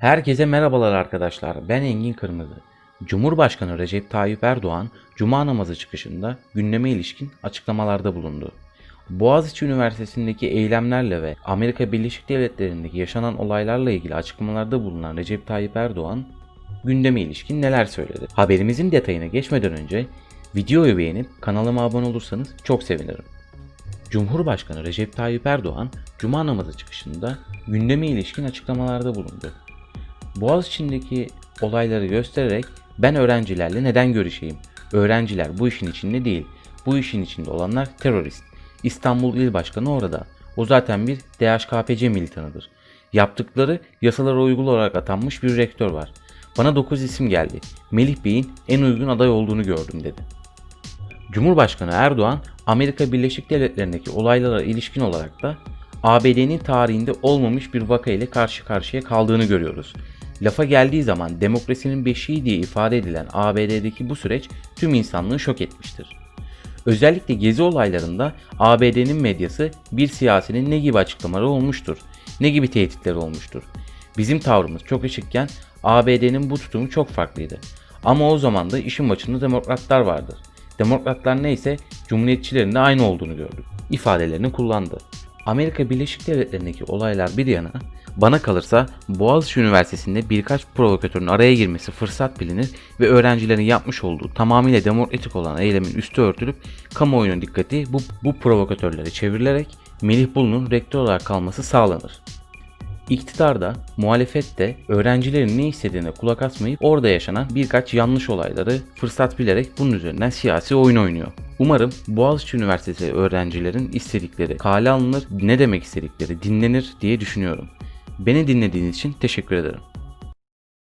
Herkese merhabalar arkadaşlar. Ben Engin Kırmızı. Cumhurbaşkanı Recep Tayyip Erdoğan cuma namazı çıkışında gündeme ilişkin açıklamalarda bulundu. Boğaziçi Üniversitesi'ndeki eylemlerle ve Amerika Birleşik Devletleri'ndeki yaşanan olaylarla ilgili açıklamalarda bulunan Recep Tayyip Erdoğan gündeme ilişkin neler söyledi? Haberimizin detayına geçmeden önce videoyu beğenip kanalıma abone olursanız çok sevinirim. Cumhurbaşkanı Recep Tayyip Erdoğan cuma namazı çıkışında gündeme ilişkin açıklamalarda bulundu. Boğaziçi'ndeki olayları göstererek ben öğrencilerle neden görüşeyim? Öğrenciler bu işin içinde değil. Bu işin içinde olanlar terörist. İstanbul İl Başkanı orada. O zaten bir DHKPC militanıdır. Yaptıkları yasalara uygun olarak atanmış bir rektör var. Bana 9 isim geldi. Melih Bey'in en uygun aday olduğunu gördüm dedi. Cumhurbaşkanı Erdoğan, Amerika Birleşik Devletleri'ndeki olaylara ilişkin olarak da ABD'nin tarihinde olmamış bir vaka ile karşı karşıya kaldığını görüyoruz. Lafa geldiği zaman demokrasinin beşiği diye ifade edilen ABD'deki bu süreç tüm insanlığı şok etmiştir. Özellikle gezi olaylarında ABD'nin medyası bir siyasinin ne gibi açıklamaları olmuştur, ne gibi tehditleri olmuştur. Bizim tavrımız çok açıkken ABD'nin bu tutumu çok farklıydı. Ama o zaman da işin başında demokratlar vardır. Demokratlar neyse cumhuriyetçilerin de aynı olduğunu gördük. ifadelerini kullandı. Amerika Birleşik Devletleri'ndeki olaylar bir yana bana kalırsa Boğaziçi Üniversitesi'nde birkaç provokatörün araya girmesi fırsat bilinir ve öğrencilerin yapmış olduğu tamamıyla demokratik olan eylemin üstü örtülüp kamuoyunun dikkati bu, bu provokatörlere çevrilerek Melih Bulu'nun rektör olarak kalması sağlanır. İktidarda, muhalefette öğrencilerin ne istediğine kulak asmayıp orada yaşanan birkaç yanlış olayları fırsat bilerek bunun üzerinden siyasi oyun oynuyor. Umarım Boğaziçi Üniversitesi öğrencilerin istedikleri kale alınır, ne demek istedikleri dinlenir diye düşünüyorum. Beni dinlediğiniz için teşekkür ederim.